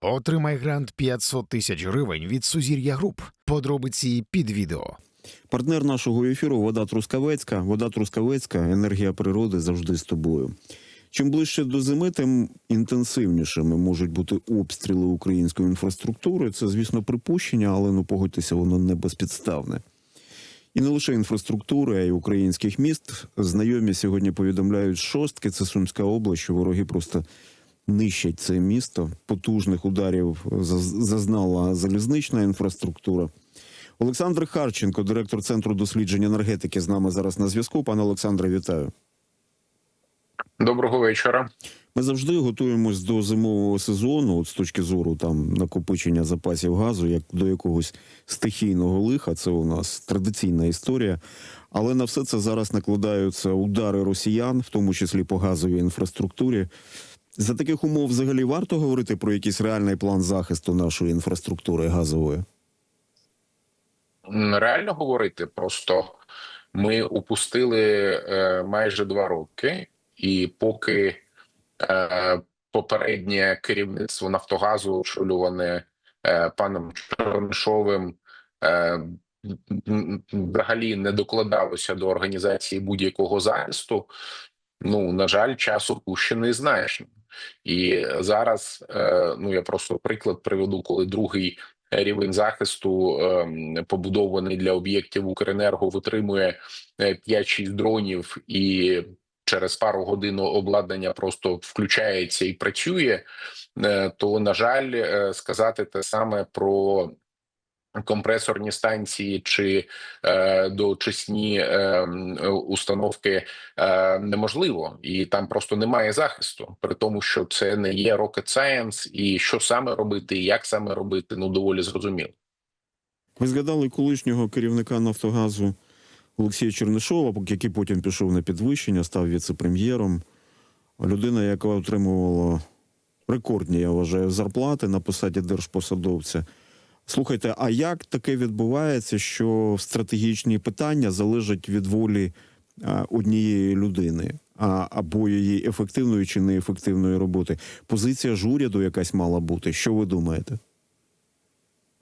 Отримай грант 500 тисяч гривень від Сузір'я Груп. Подробиці під відео. Партнер нашого ефіру Вода Трускавецька. Вода Трускавецька, енергія природи завжди з тобою. Чим ближче до зими, тим інтенсивнішими можуть бути обстріли української інфраструктури. Це, звісно, припущення, але ну погодьтеся, воно не безпідставне. І не лише інфраструктури, а й українських міст. Знайомі сьогодні повідомляють шостки. Це Сумська область, що вороги просто нищать це місто. Потужних ударів зазнала залізнична інфраструктура. Олександр Харченко, директор центру досліджень енергетики, з нами зараз на зв'язку. Пане Олександре, вітаю. Доброго вечора. Ми завжди готуємось до зимового сезону, от з точки зору там накопичення запасів газу, як до якогось стихійного лиха. Це у нас традиційна історія. Але на все це зараз накладаються удари росіян, в тому числі по газовій інфраструктурі. За таких умов взагалі варто говорити про якийсь реальний план захисту нашої інфраструктури газової. Реально говорити, просто ми упустили е, майже два роки, і поки е, попереднє керівництво Нафтогазу, очолюване е, паном Чорнишовим, е, взагалі не докладалося до організації будь-якого захисту. Ну на жаль, час упущений значно. І зараз е, ну я просто приклад приведу, коли другий рівень захисту ем, побудований для об'єктів Укренерго витримує е, 5-6 дронів і. Через пару годин обладнання просто включається і працює, е, то на жаль, е, сказати те саме про компресорні станції чи е, доочисні е, установки е, неможливо, і там просто немає захисту, при тому, що це не є rocket science, і що саме робити, і як саме робити, ну доволі зрозуміло. Ви згадали колишнього керівника Нафтогазу Олексія Чернишова, який потім пішов на підвищення, став віце-прем'єром. Людина, яка отримувала рекордні, я вважаю, зарплати на посаді держпосадовця. Слухайте, а як таке відбувається, що стратегічні питання залежать від волі однієї людини, або її ефективної чи неефективної роботи? Позиція ж уряду якась мала бути. Що ви думаєте?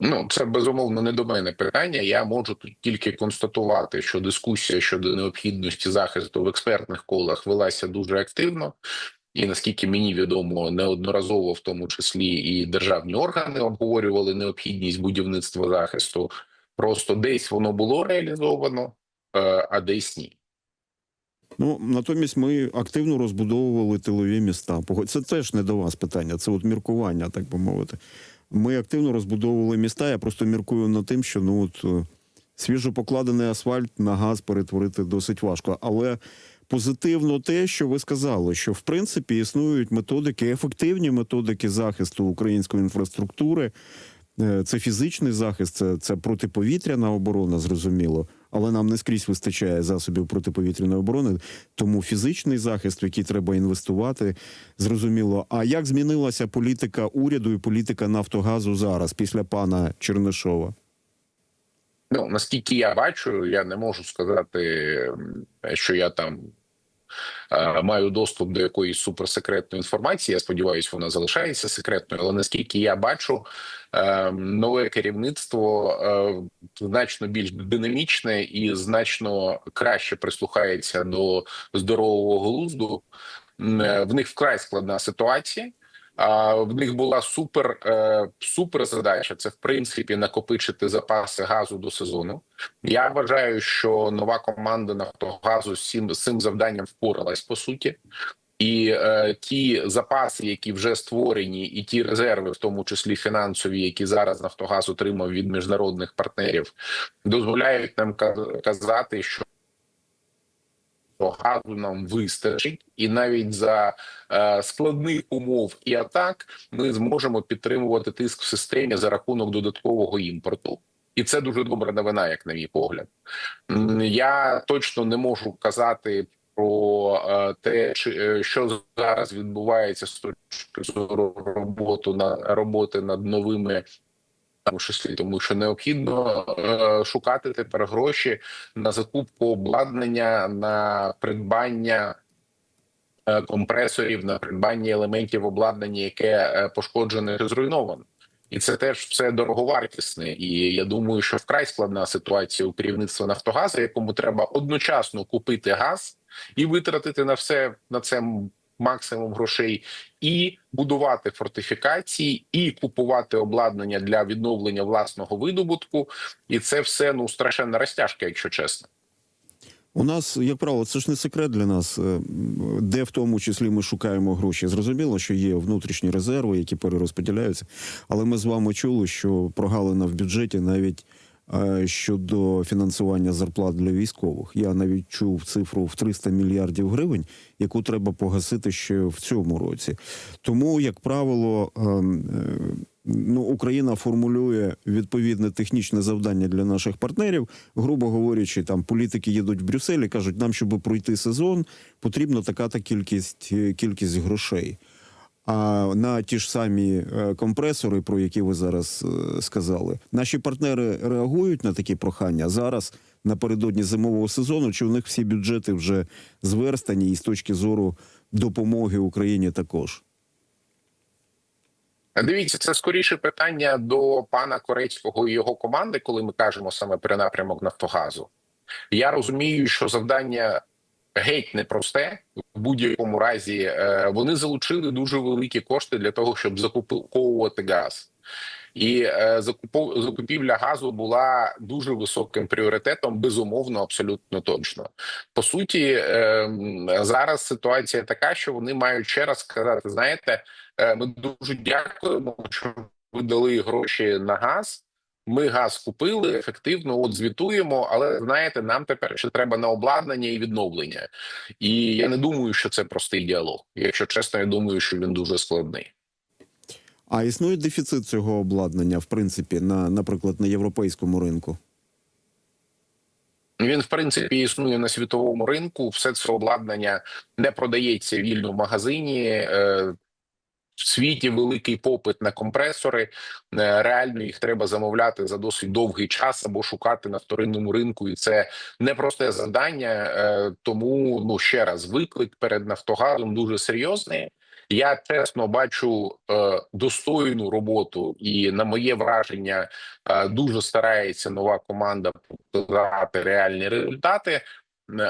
Ну, це безумовно не до мене питання. Я можу тут тільки констатувати, що дискусія щодо необхідності захисту в експертних колах велася дуже активно. І наскільки мені відомо, неодноразово, в тому числі і державні органи обговорювали необхідність будівництва захисту. Просто десь воно було реалізовано, е, а десь ні. Ну натомість ми активно розбудовували тилові міста. Це теж не до вас питання, це от міркування, так би мовити. Ми активно розбудовували міста. Я просто міркую над тим, що ну от е, свіжо покладений асфальт на газ перетворити досить важко. Але позитивно те, що ви сказали, що в принципі існують методики, ефективні методики захисту української інфраструктури. Е, Це фізичний захист, це, це протиповітряна оборона, зрозуміло, але нам не скрізь вистачає засобів протиповітряної оборони. Тому фізичний захист, в який треба інвестувати, зрозуміло. А як змінилася політика уряду і політика Нафтогазу зараз після пана Чернишова? Ну наскільки я бачу, я не можу сказати, що я там е, маю доступ до якоїсь суперсекретної інформації. Я сподіваюся, вона залишається секретною. Але наскільки я бачу, е, нове керівництво е, значно більш динамічне і значно краще прислухається до здорового глузду. В них вкрай складна ситуація. В них була супер е, супер задача. Це в принципі накопичити запаси газу до сезону. Я вважаю, що нова команда Нафтогазу з цим, з цим завданням впоралась по суті. І е, ті запаси, які вже створені, і ті резерви, в тому числі фінансові, які зараз Нафтогаз отримав від міжнародних партнерів, дозволяють нам ка- казати, що газу нам вистачить, і навіть за е, складних умов і атак ми зможемо підтримувати тиск в системі за рахунок додаткового імпорту. І це дуже добра новина, як на мій погляд. Я точно не можу казати про е, те, е, що зараз відбувається з точки зору роботи на роботи над новими. Тому числі, тому що необхідно е, шукати тепер гроші на закупку обладнання, на придбання е, компресорів, на придбання елементів обладнання, яке е, пошкоджене чи зруйноване. І це теж все дороговартісне. І я думаю, що вкрай складна ситуація у керівництва Нафтогазу, якому треба одночасно купити газ і витратити на все на це максимум грошей, і будувати фортифікації, і купувати обладнання для відновлення власного видобутку. І це все ну страшенна розтяжка, якщо чесно. У нас, як правило, це ж не секрет для нас, е, де в тому числі ми шукаємо гроші. Зрозуміло, що є внутрішні резерви, які перерозподіляються. Але ми з вами чули, що прогалина в бюджеті навіть щодо фінансування зарплат для військових. Я навіть чув цифру в 300 мільярдів гривень, яку треба погасити ще в цьому році. Тому, як правило, ем, е, ну, Україна формулює відповідне технічне завдання для наших партнерів. Грубо говорячи, там політики їдуть в Брюссель і кажуть, нам, щоб пройти сезон, потрібна така та кількість, е, кількість грошей. А на ті ж самі е, компресори, про які ви зараз е, сказали, наші партнери реагують на такі прохання зараз напередодні зимового сезону. Чи у них всі бюджети вже зверстані, і з точки зору допомоги Україні також? Дивіться, це скоріше питання до пана Корецького і його команди, коли ми кажемо саме про напрямок Нафтогазу. Я розумію, що завдання геть непросте. В будь-якому разі е, вони залучили дуже великі кошти для того, щоб закуповувати газ. І е, закупівля газу була дуже високим пріоритетом, безумовно, абсолютно точно. По суті, е, зараз ситуація така, що вони мають ще раз сказати: знаєте, е, ми дуже дякуємо, що ви дали гроші на газ. Ми газ купили ефективно, от звітуємо, але знаєте, нам тепер ще треба на обладнання і відновлення. І я не думаю, що це простий діалог. Якщо чесно, я думаю, що він дуже складний. А існує дефіцит цього обладнання, в принципі, на, наприклад, на європейському ринку. Він, в принципі, існує на світовому ринку. Все це обладнання не продається вільно в магазині. В світі великий попит на компресори. Е, Реально їх треба замовляти за досить довгий час або шукати на вторинному ринку, і це непросте завдання. Е, Тому ну ще раз виклик перед Нафтогазом дуже серйозний. Я чесно бачу е, достойну роботу, і на моє враження, дуже старається нова команда показати реальні результати.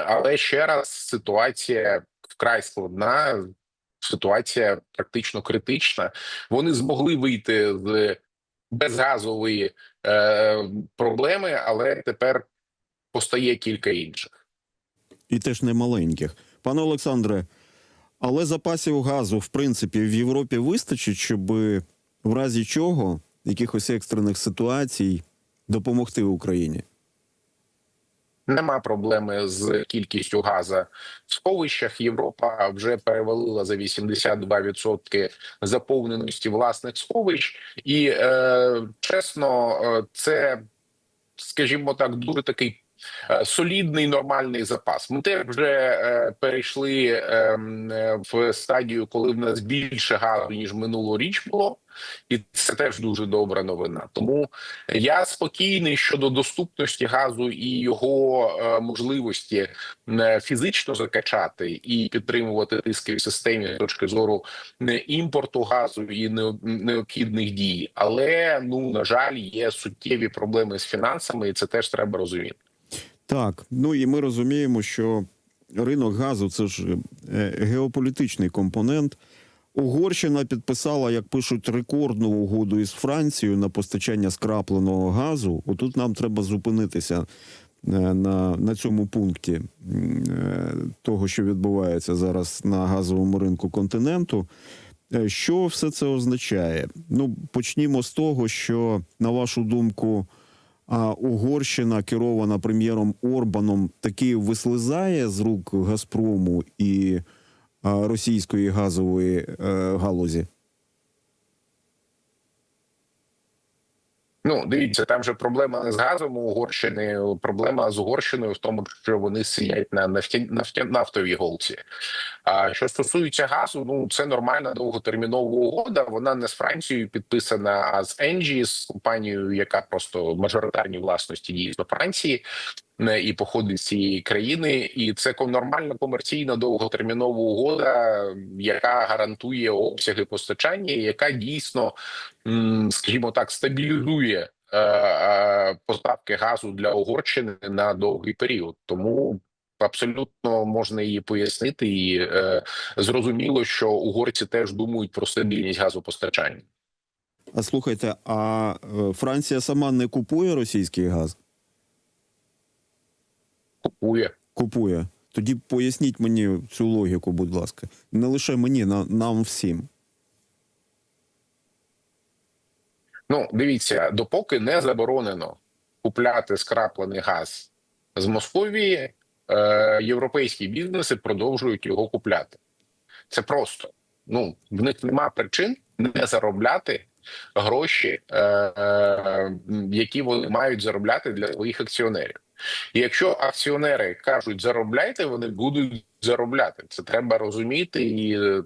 Але ще раз ситуація вкрай складна. Ситуація практично критична. Вони змогли вийти з безгазової е, проблеми, але тепер постає кілька інших. І теж не маленьких. Пане Олександре, але запасів газу, в принципі, в Європі вистачить, щоб в разі чого якихось екстрених ситуацій допомогти Україні. Нема проблеми з кількістю газа в сховищах. Європа вже перевалила за 82% заповненості власних сховищ, і е, чесно, е, це, скажімо так, дуже такий. Е, Солідний нормальний запас. Ми теж вже е, перейшли ем, е, в стадію, коли в нас більше газу ніж минулоріч було, і це теж дуже добра новина. Тому я спокійний щодо доступності газу і його можливості фізично закачати і підтримувати тиски в системі з точки зору імпорту газу і необхідних дій. Але ну на жаль, є суттєві проблеми з фінансами, і це теж треба розуміти. Так, ну і ми розуміємо, що ринок газу це ж е, геополітичний компонент. Угорщина підписала, як пишуть, рекордну угоду із Францією на постачання скрапленого газу. Отут нам треба зупинитися е, на, на цьому пункті е, того, що відбувається зараз на газовому ринку континенту. Що все це означає? Ну, почнімо з того, що, на вашу думку, а Угорщина, керована прем'єром Орбаном, таки вислизає з рук Газпрому і російської газової е, галузі. Ну, дивіться, там же проблема не з газом у Угорщини, проблема з Угорщиною в тому, що вони сидять на нафті, нафті, нафтовій голці. А що стосується газу, ну це нормальна довготермінова угода. Вона не з Францією підписана, а з Енджі, з компанією, яка просто мажоритарні власності власності до Франції. Е, і походить з цієї країни, і це нормальна комерційна довготермінова угода, яка гарантує обсяги постачання, яка дійсно, скажімо так, стабілізує е, е, поставки газу для Угорщини на довгий період. Тому абсолютно можна її пояснити, і е, зрозуміло, що угорці теж думають про стабільність газопостачання. А слухайте, а Франція сама не купує російський газ? Купує. Купує. Тоді поясніть мені цю логіку, будь ласка. Не лише мені, на, нам всім. Ну, дивіться, допоки не заборонено купляти скраплений газ з Московії, е, європейські бізнеси продовжують його купляти. Це просто. Ну, в них нема причин не заробляти гроші, е, е, які вони мають заробляти для своїх акціонерів. Якщо акціонери кажуть заробляйте, вони будуть заробляти. Це треба розуміти і. е,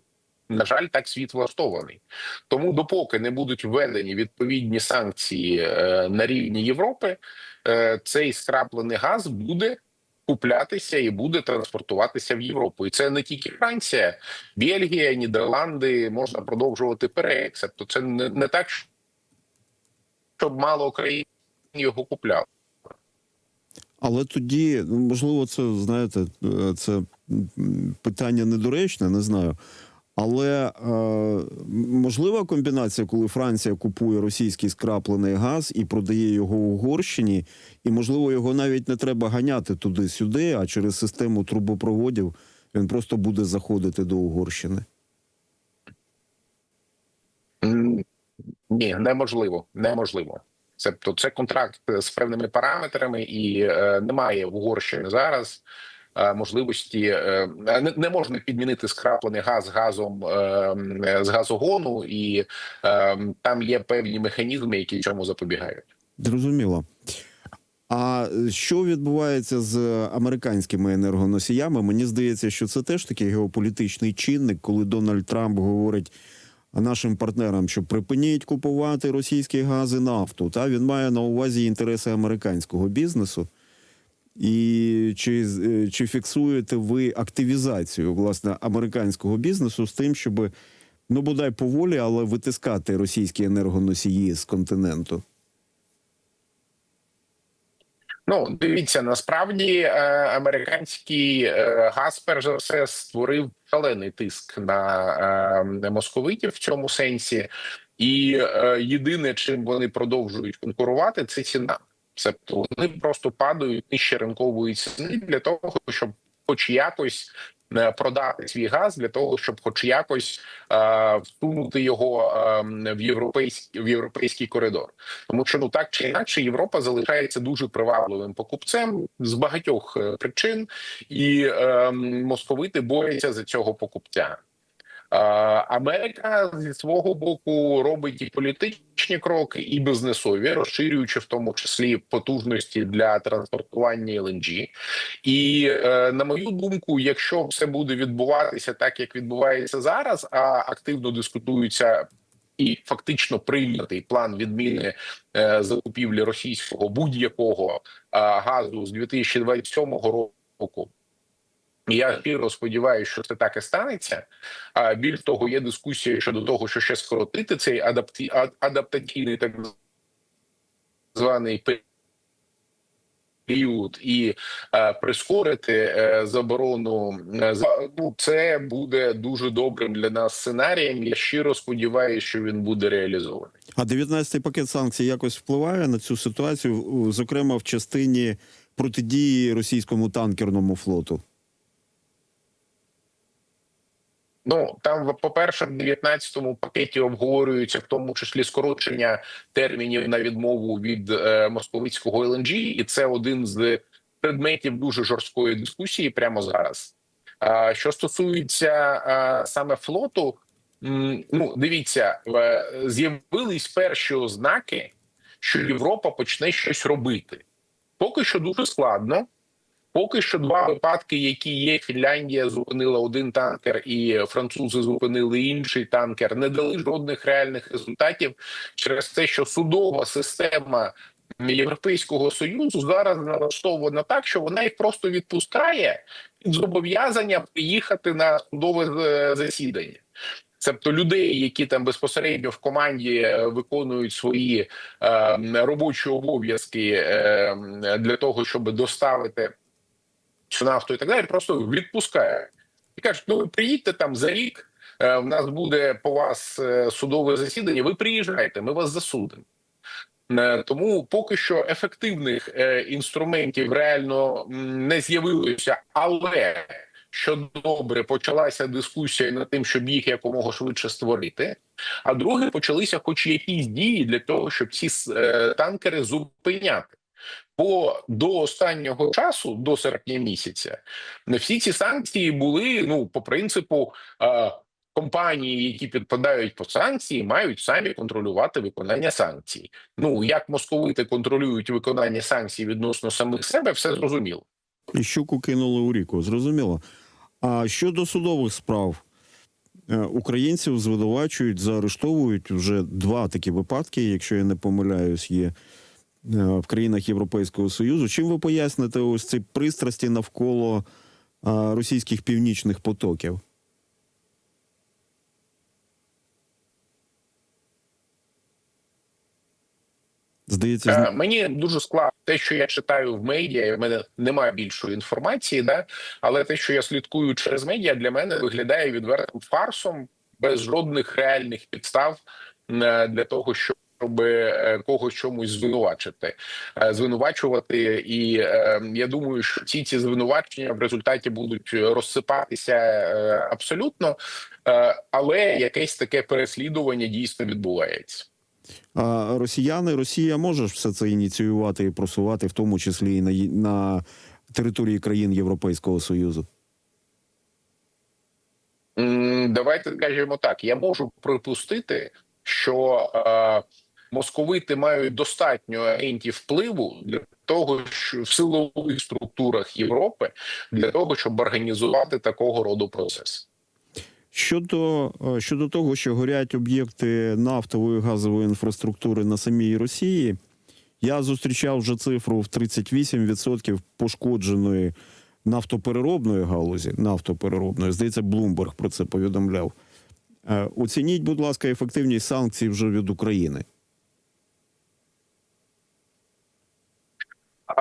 На жаль, так світ влаштований. Тому, допоки не будуть введені відповідні санкції е, на рівні Європи, е, цей скраплений газ буде куплятися і буде транспортуватися в Європу. І це не тільки Франція, Бельгія, Нідерланди можна продовжувати перелік. Тобто це не, не так, щоб мало країн його купляв. Але тоді, ну, можливо, це знаєте, е, це питання недоречне, не знаю. Але е, можлива комбінація, коли Франція купує російський скраплений газ і продає його Угорщині, і можливо його навіть не треба ганяти туди-сюди, а через систему трубопроводів він просто буде заходити до Угорщини. Ні, неможливо. Неможливо. Це то це контракт з певними параметрами, і е, немає в Угорщині зараз е, можливості е, не, можна підмінити скраплений газ газом е, з газогону, і е, там є певні механізми, які цьому запобігають. Зрозуміло. А що відбувається з американськими енергоносіями? Мені здається, що це теж такий геополітичний чинник, коли Дональд Трамп говорить нашим партнерам, що припиніть купувати російські гази нафту. Та він має на увазі інтереси американського бізнесу. І чи, е, чи фіксуєте ви активізацію власне американського бізнесу з тим, щоб ну бодай поволі, але витискати російські енергоносії з континенту? Ну, дивіться, насправді е, американський е, газ, перш за все, створив шалений тиск на е, московитів в цьому сенсі, і єдине, чим вони продовжують конкурувати, це ціна. Тобто вони просто падають нижче ринкової ціни для того, щоб хоч якось продати свій газ, для того, щоб хоч якось е, всунути його е, в європейський в європейський коридор. Тому що ну так чи інакше Європа залишається дуже привабливим покупцем з багатьох е, причин, і е, московити борються за цього покупця. Америка зі свого боку робить і політичні кроки, і бізнесові, розширюючи в тому числі потужності для транспортування LNG. І е, на мою думку, якщо все буде відбуватися так, як відбувається зараз, а активно дискутуються і фактично прийнятий план відміни е, закупівлі російського будь-якого е, газу з 2027 року. Я щиро сподіваюся, що це так і станеться. А більш того, є дискусія щодо того, що ще скоротити цей адапті... адаптаційний так званий період і е, прискорити е, заборону. е, Ну, це буде дуже добрим для нас сценарієм. Я щиро сподіваюся, що він буде реалізований. А 19-й пакет санкцій якось впливає на цю ситуацію, зокрема в частині протидії російському танкерному флоту. Ну там, по-перше, в 19-му пакеті обговорюється в тому числі скорочення термінів на відмову від е, московицького ЛНГ, і це один з предметів дуже жорсткої дискусії прямо зараз. А що стосується а, саме флоту, м, ну дивіться, з'явились перші ознаки, що Європа почне щось робити. Поки що дуже складно. Поки що два випадки, які є. Фінляндія зупинила один танкер, і французи зупинили інший танкер, не дали жодних реальних результатів через те, що судова система Європейського союзу зараз налаштована так, що вона їх просто відпускає під зобов'язання приїхати на судове е, засідання. Тобто людей, які там безпосередньо в команді е, виконують свої е, робочі обов'язки е, для того, щоб доставити цю нафту і так далі, просто відпускає і кажуть: ну ви приїдьте там за рік. е, В нас буде по вас е, судове засідання. Ви приїжджайте, ми вас засудимо. Е, Тому поки що ефективних інструментів реально не з'явилося, але що добре, почалася дискусія над тим, щоб їх якомога швидше створити. А друге, почалися хоч якісь дії для того, щоб ці танкери зупиняти. Бо до останнього часу, до серпня місяця, всі ці санкції були ну по принципу. Компанії, які підпадають по санкції, мають самі контролювати виконання санкцій. Ну як московити контролюють виконання санкцій відносно самих себе, все зрозуміло. І щуку кинули у ріку, зрозуміло. А щодо судових справ, е, українців звинувачують, заарештовують вже два такі випадки, якщо я не помиляюсь, є в країнах Європейського Союзу. Чим ви поясните ось ці пристрасті навколо е, російських північних потоків? Здається, Е, Мені дуже складно те, що я читаю в медіа. В мене немає більшої інформації, да але те, що я слідкую через медіа, для мене виглядає відвертим фарсом без жодних реальних підстав е, для того, щоб е, когось чомусь звинувачити, Е, звинувачувати. І е, я думаю, що ці ці звинувачення в результаті будуть розсипатися абсолютно, але якесь таке переслідування дійсно відбувається. А росіяни, Росія може все це ініціювати і просувати, в тому числі і на, на території країн Європейського Союзу. Давайте скажемо так: я можу припустити, що е, московити мають достатньо агентів впливу для того, що в силових структурах Європи для того, щоб організувати такого роду процес. Щодо, е, щодо того, що горять об'єкти нафтової газової інфраструктури на самій Росії, я зустрічав вже цифру в 38% пошкодженої нафтопереробної галузі. Нафтопереробної, здається, Блумберг про це повідомляв. Е, Оцініть, будь ласка, ефективність санкцій вже від України. А, м,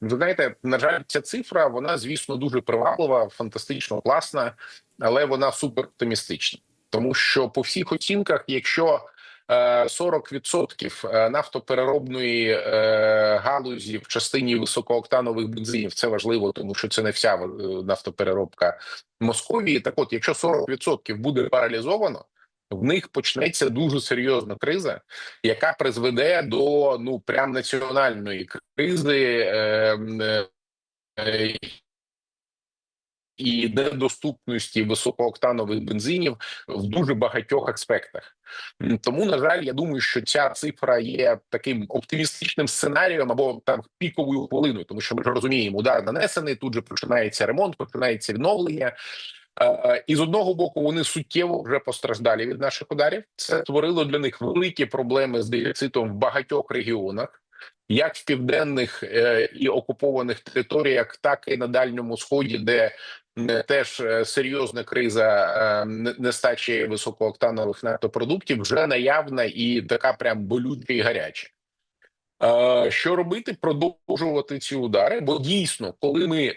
ви знаєте, на жаль, ця цифра вона, звісно, дуже приваблива, фантастично класна, але вона супер оптимістична. Тому що по всіх оцінках, якщо е, 40% нафтопереробної е, галузі в частині високооктанових бензинів, це важливо, тому що це не вся е, нафтопереробка Московії. Так, от, якщо 40% буде паралізовано, в них почнеться дуже серйозна криза, яка призведе до ну прям національної кризи е, е, і недоступності високооктанових бензинів в дуже багатьох аспектах. Тому, на жаль, я думаю, що ця цифра є таким оптимістичним сценарієм або там піковою хвилиною, тому що ми ж розуміємо, удар нанесений. Тут же починається ремонт, починається відновлення. І з одного боку вони суттєво вже постраждалі від наших ударів. Це створило для них великі проблеми з дефіцитом в багатьох регіонах, як в південних е, і окупованих територіях, так і на дальньому сході, де теж е, серйозна криза е, нестачі високооктанових нафтопродуктів вже наявна і така прям болюча і гаряча. Що робити? Продовжувати ці удари, бо дійсно, коли ми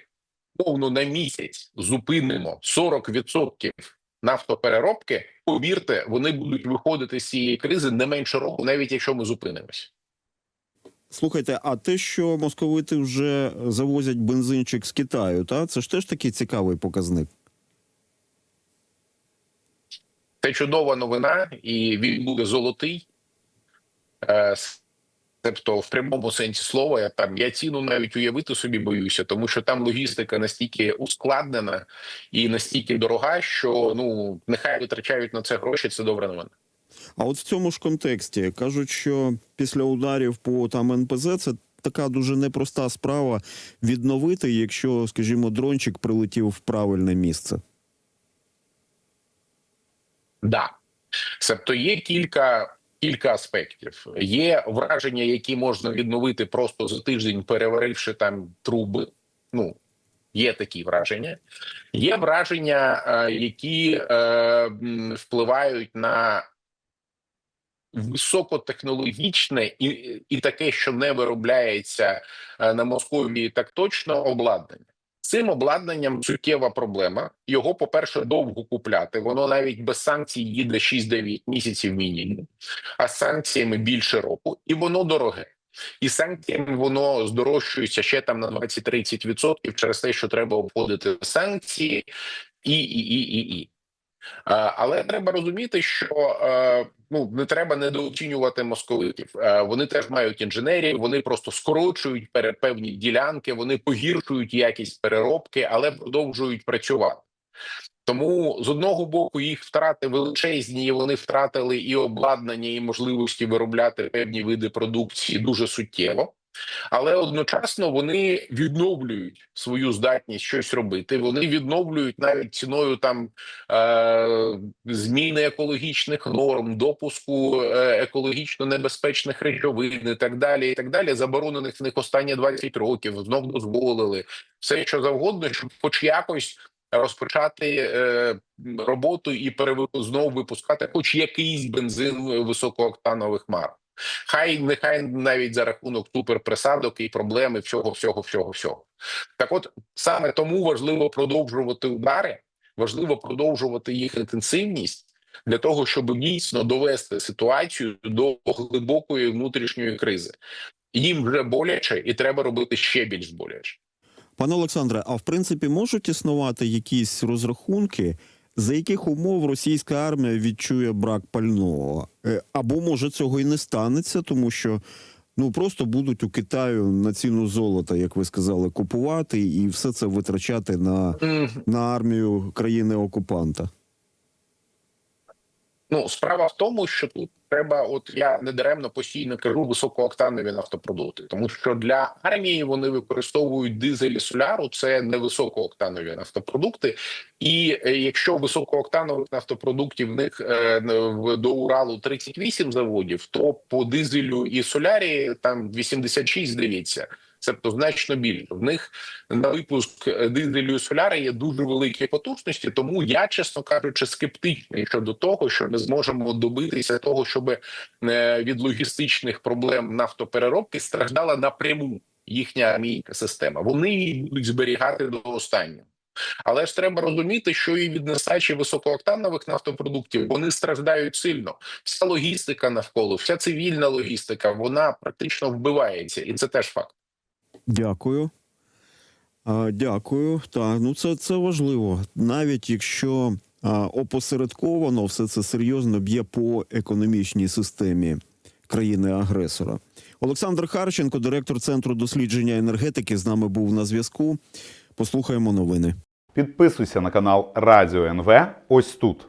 повно на місяць зупинимо 40% нафтопереробки, повірте, вони будуть виходити з цієї кризи не менше року, навіть якщо ми зупинимось. Слухайте, а те, що московити вже завозять бензинчик з Китаю, та це ж теж такий цікавий показник. Це чудова новина, і він буде золотий. Тобто, в прямому сенсі слова, я там я ціну навіть уявити собі боюся, тому що там логістика настільки ускладнена і настільки дорога, що ну нехай витрачають на це гроші. Це добра новина. А от в цьому ж контексті кажуть, що після ударів по там НПЗ це така дуже непроста справа відновити, якщо, скажімо, дрончик прилетів в правильне місце. Да. Тобто є кілька кілька аспектів. Є враження, які можна відновити просто за тиждень, переваривши там труби. Ну є такі враження. Є враження, е, які е, впливають на високотехнологічне і, і таке, що не виробляється е, на Московії, так точно обладнання. Цим обладнанням суттєва проблема. Його, по-перше, довго купляти. Воно навіть без санкцій їде 6-9 місяців мінімум, а з санкціями більше року, і воно дороге. І санкціями воно здорожчується ще там на 20-30% через те, що треба обходити санкції, і і і і і. Е, Але треба розуміти, що е, ну не треба недооцінювати московитів. Е, Вони теж мають інженерів, вони просто скорочують певні ділянки, вони погіршують якість переробки, але продовжують працювати. Тому з одного боку їх втрати величезні, і вони втратили і обладнання, і можливості виробляти певні види продукції дуже суттєво. Але одночасно вони відновлюють свою здатність щось робити. Вони відновлюють навіть ціною там е, зміни екологічних норм, допуску е, екологічно небезпечних речовин і так далі. І так далі, заборонених в них останні 20 років. Знов дозволили все, що завгодно, щоб хоч якось розпочати е, роботу і перевипу знову випускати, хоч якийсь бензин високооктанових марок. Хай нехай навіть за рахунок суперприсадок і проблеми всього, всього, всього, всього. Так, от саме тому важливо продовжувати удари, важливо продовжувати їх інтенсивність для того, щоб дійсно довести ситуацію до глибокої внутрішньої кризи. Їм вже боляче, і треба робити ще більш боляче. Пане Олександре, а в принципі можуть існувати якісь розрахунки, за яких умов російська армія відчує брак пального? Е, Або може цього і не станеться, тому що ну просто будуть у Китаю на ціну золота, як ви сказали, купувати і все це витрачати на, на армію країни окупанта. Ну, справа в тому, що тут треба, от я недаремно постійно кажу високооктанові нафтопродукти, тому що для армії вони використовують дизель і соляру, це не високооктанові нафтопродукти. І е, якщо високооктанових нафтопродуктів в них е, до Уралу 38 заводів, то по дизелю і солярі там 86, здається. Тобто значно більше в них на випуск дизелю і соляри є дуже великі потужності. Тому я, чесно кажучи, скептичний щодо того, що ми зможемо добитися того, щоб е, від логістичних проблем нафтопереробки страждала напряму їхня армійська система. Вони її будуть зберігати до останнього. Але ж треба розуміти, що і від нестачі високооктанових нафтопродуктів вони страждають сильно. Вся логістика навколо, вся цивільна логістика, вона практично вбивається, і це теж факт. Дякую. А, дякую. Так, ну це, це важливо. Навіть якщо а, опосередковано все це серйозно б'є по економічній системі країни-агресора. Олександр Харченко, директор Центру дослідження енергетики, з нами був на зв'язку. Послухаємо новини. Підписуйся на канал Радіо НВ ось тут.